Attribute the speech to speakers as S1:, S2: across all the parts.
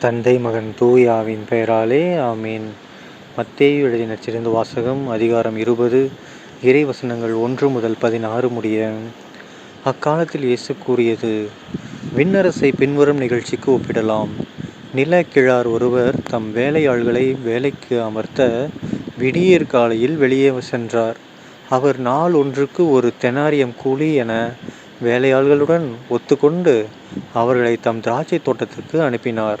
S1: தந்தை மகன் தூயாவின் பெயராலே ஆமீன். மத்தேயு எழுதின சிறந்த வாசகம் அதிகாரம் இருபது இறை வசனங்கள் ஒன்று முதல் பதினாறு முடிய. அக்காலத்தில் இயேசு கூறியது விண்ணரசை பின்வரும் நிகழ்ச்சிக்கு ஒப்பிடலாம். நில கிழார் ஒருவர் தம் வேலையாள்களை வேலைக்கு அமர்த்த விடியற் காலையில் வெளியே சென்றார். அவர் நாள் ஒன்றுக்கு ஒரு தெனாரியம் கூலி என வேலையாள்களுடன் ஒத்துக்கொண்டு அவர்களை தம் திராட்சை தோட்டத்திற்கு அனுப்பினார்.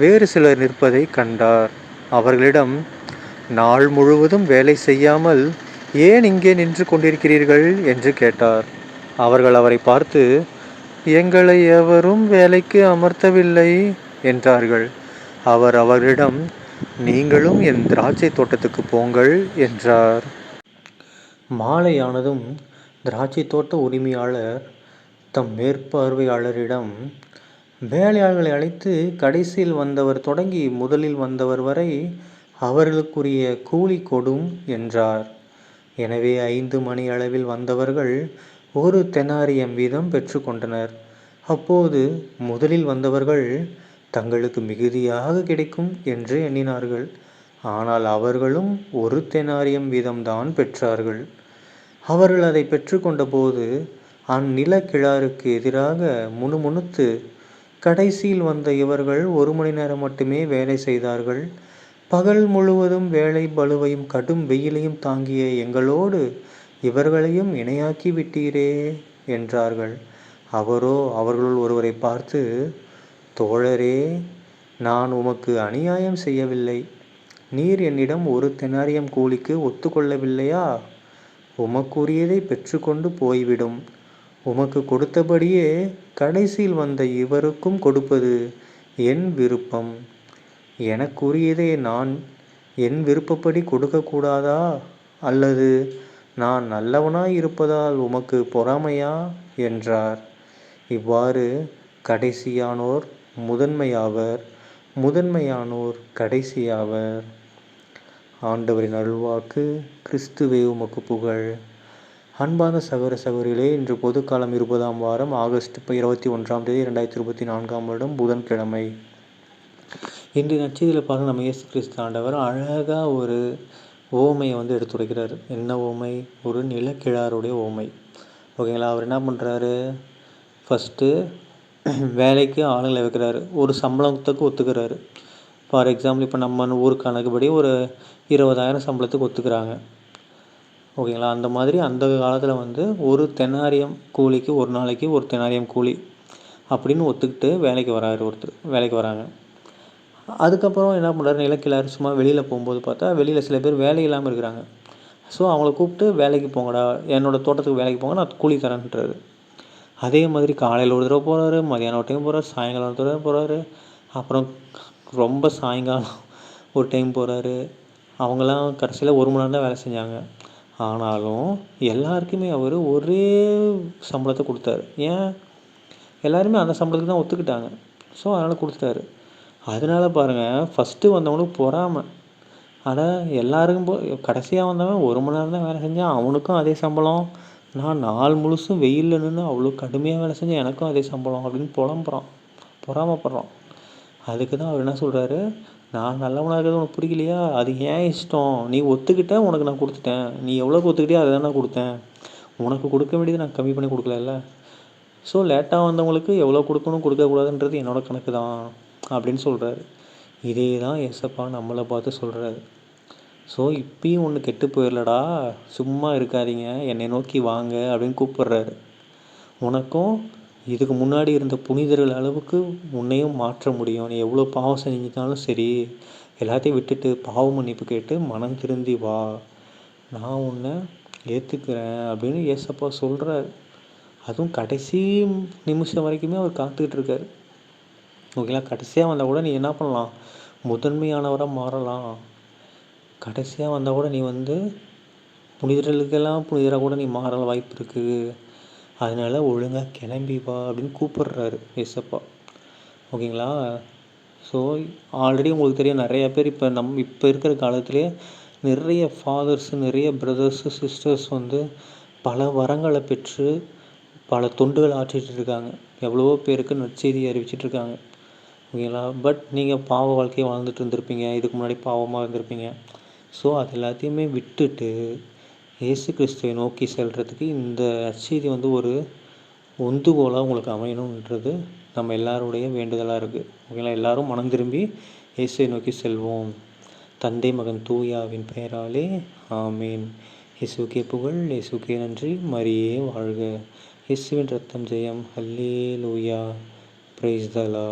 S1: வேறு சிலர் நிற்பதை கண்டார். அவர்களிடம் நாள் முழுவதும் வேலை செய்யாமல் ஏன் இங்கே நின்று கொண்டிருக்கிறீர்கள்? என்று கேட்டார். அவர்கள் அவரை பார்த்து எங்களை எவரும் வேலைக்கு அமர்த்தவில்லை என்றார்கள். அவர் அவர்களிடம் நீங்களும் என் திராட்சை தோட்டத்துக்கு போங்கள் என்றார். மாலையானதும் திராட்சை தோட்ட உரிமையாளர் தம் மேற்பார்வையாளரிடம் வேலையாள்களை அழைத்து கடைசியில் வந்தவர் தொடங்கி முதலில் வந்தவர் வரை அவர்களுக்குரிய கூலி கொடும் என்றார். எனவே ஐந்து மணி அளவில் வந்தவர்கள் ஒரு தெனாரியம் வீதம் பெற்றுக்கொண்டனர் அப்போது முதலில் வந்தவர்கள் தங்களுக்கு மிகுதியாக கிடைக்கும் என்று எண்ணினார்கள். ஆனால் அவர்களும் ஒரு தெனாரியம் வீதம்தான் பெற்றார்கள். அவர்கள் அதை பெற்றுக்கொண்ட போது அந்நில கிழாருக்கு எதிராக முணுமுணுத்து கடைசியில் வந்த இவர்கள் ஒரு மணி நேரம் மட்டுமே வேலை செய்தார்கள். பகல் முழுவதும் வேலை பலுவையும் கடும் வெயிலையும் தாங்கிய எங்களோடு இவர்களையும் இணையாக்கி விட்டீரே என்றார்கள். அவரோ அவர்களுள் ஒருவரை பார்த்து தோழரே நான் உமக்கு அநியாயம் செய்யவில்லை. நீர் என்னிடம் ஒரு தெனாரியம் கூலிக்கு ஒத்துக்கொள்ளவில்லையா? உமக்குரியதை பெற்றுக்கொண்டு போய்விடும். உமக்கு கொடுத்தபடியே கடைசியில் வந்த இவருக்கும் கொடுப்பது என் விருப்பம். எனக்குரியதை நான் என் விருப்பப்படி கொடுக்கக்கூடாதா? அல்லது நான் நல்லவனாய் இருப்பதால் உமக்கு பொறாமையா? என்றார். இவ்வாறு கடைசியானோர் முதன்மையாவர் முதன்மையானோர் கடைசியாவர். ஆண்டவரின் அருள்வாக்கு கிறிஸ்துவே உமக்கு புகழ். அன்பான சகோதர சகோதரிகளே இன்று பொதுக்காலம் இருபதாம் வாரம் ஆகஸ்ட் இப்போ இருபத்தி ஒன்றாம் தேதி ரெண்டாயிரத்தி இருபத்தி நான்காம் வருடம் புதன்கிழமை. இன்று நச்சதியில் பார்க்க நம்ம இயேசு கிறிஸ்து ஆண்டவர் அழகாக ஒரு ஓமையை வந்து எடுத்துரைக்கிறார் என்ன ஓமை? ஒரு நிலக்கிழாருடைய ஓமை. ஓகேங்களா? அவர் என்ன பண்ணுறாரு ஃபஸ்ட்டு வேலைக்கு ஆளுங்களை வைக்கிறாரு. ஒரு சம்பளத்துக்கு ஒத்துக்கிறாரு. ஃபார் எக்ஸாம்பிள் இப்போ நம்ம ஊர் கணக்குப்படி ஒரு இருபதாயிரம் சம்பளத்துக்கு ஒத்துக்கிறாங்க. ஓகேங்களா? அந்த மாதிரி அந்த காலத்தில் வந்து ஒரு தெனாரியம் கூலிக்கு ஒரு நாளைக்கு ஒரு தெனாரியம் கூலி அப்படின்னு ஒத்துக்கிட்டு வேலைக்கு வராரு ஒருத்தர் வேலைக்கு வராங்க. அதுக்கப்புறம் என்ன பண்ணுறாரு நிலக்கிழாரு சும்மா வெளியில் போகும்போது பார்த்தா வெளியில் சில பேர் வேலை இல்லாமல் இருக்கிறாங்க. ஸோ அவங்கள கூப்பிட்டு வேலைக்கு போங்கடா என்னோடய தோட்டத்துக்கு வேலைக்கு போங்க நான் கூலி தரேன்றாரு. அதே மாதிரி காலையில் ஒரு தடவை போகிறாரு மதியானம் ஒரு டைம் போகிறாரு சாயங்காலம் ஒரு தடவை போகிறாரு அப்புறம் ரொம்ப சாயங்காலம் ஒரு டைம் போகிறாரு அவங்களாம் கடைசியில் ஒரு மணி நேரம் தான் வேலை செஞ்சாங்க. ஆனாலும் எல்லாருக்குமே அவர் ஒரே சம்பளத்தை கொடுத்தாரு. ஏன்? எல்லாருமே அந்த சம்பளத்துக்கு தான் ஒத்துக்கிட்டாங்க. ஸோ அதனால் கொடுத்துட்டாரு. அதனால பாருங்கள் ஃபஸ்ட்டு வந்தவனுக்கு பொறாமல் ஆனால் எல்லாருக்கும் போ கடைசியாக வந்தவன் ஒரு மணி நேரம் தான் வேலை செஞ்சான் அவனுக்கும் அதே சம்பளம். நான் நாள் முழுசும் வெயிலில் நின்று அவ்வளோ கடுமையாக வேலை செஞ்சேன் எனக்கும் அதே சம்பளம் அப்படின்னு புலம்புறான். பொறாமப்படுறான். அதுக்கு தான் அவர் என்ன சொல்கிறாரு நான் நல்லவனாக இருக்கிறது உனக்கு பிடிக்கலையா? அது ஏன் இஷ்டம்? நீ ஒத்துக்கிட்ட உனக்கு நான் கொடுத்துட்டேன். நீ எவ்வளோக்கு ஒத்துக்கிட்டியோ அதை தான் நான் கொடுத்தேன். உனக்கு கொடுக்க வேண்டியது நான் கம்மி பண்ணி கொடுக்கலல்ல? ஸோ லேட்டாக வந்தவங்களுக்கு எவ்வளோ கொடுக்கணும் கொடுக்கக்கூடாதுன்றது என்னோடய கணக்கு தான் அப்படின்னு சொல்கிறாரு இதே தான் எஸ்எப்பா நம்மளை பார்த்து சொல்கிறாரு ஸோ இப்பயும் ஒன்று கெட்டு போயிடலடா சும்மா இருக்காதீங்க. என்னை நோக்கி வாங்க அப்படின்னு கூப்பிட்றாரு. உனக்கும் இதுக்கு முன்னாடி இருந்த புனிதர்கள் அளவுக்கு உன்னையும் மாற்ற முடியும். நீ எவ்வளோ பாவம் செஞ்சிருந்தாலும் சரி எல்லாத்தையும் விட்டுட்டு பாவ மன்னிப்பு கேட்டு மனம் திருந்தி வா. நான் உன்னை ஏற்றுக்கிறேன் அப்படின்னு ஏசப்பா சொல்கிறார் அதுவும் கடைசி நிமிஷம் வரைக்குமே அவர் காத்துக்கிட்டு இருக்கார். ஓகேங்களா? கடைசியாக வந்தால் கூட நீ என்ன பண்ணலாம்? முதன்மையானவராக மாறலாம். கடைசியாக வந்தால் கூட நீ வந்து புனிதர்களுக்கெல்லாம் புனிதராக கூட நீ மாற வாய்ப்பு இருக்குது அதனால் ஒழுங்காக கிளம்பி வா அப்படின்னு கூப்பிடுறாரு ஏசப்பா. ஓகேங்களா? ஸோ ஆல்ரெடி உங்களுக்கு தெரியும் நிறையா பேர் இப்போ நம் இப்போ இருக்கிற காலத்துலேயே நிறைய ஃபாதர்ஸ் நிறைய பிரதர்ஸு சிஸ்டர்ஸ் வந்து பல வரங்களை பெற்று பல தொண்டுகள் ஆற்றிட்டு இருக்காங்க. எவ்வளவோ பேருக்கு நற்செய்தி அறிவிச்சிட்டு இருக்காங்க. ஓகேங்களா? பட் நீங்கள் பாவ வாழ்க்கையை வாழ்ந்துட்டு இருந்திருப்பீங்க இதுக்கு முன்னாடி பாவமாக இருந்திருப்பீங்க. ஸோ அது எல்லாத்தையுமே விட்டுட்டு இயேசு கிறிஸ்துவை நோக்கி செல்கிறதுக்கு இந்த நற்செய்தி வந்து ஒரு உந்துகோலாக உங்களுக்கு அமையணுன்றது நம்ம எல்லாருடைய வேண்டுதலாக இருக்குது ஓகேங்களா? எல்லாரும் மனம் திரும்பி இயேசுவை நோக்கி செல்வோம். தந்தை மகன் தூயாவின் பெயராலே ஆமீன். இயேசுக்கே புகழ் இயேசுக்கே நன்றி. மரியே வாழ்க. இயேசுவின் ரத்தம் ஜெயம். ஹல்லே லூயா பிரைஸ் தலா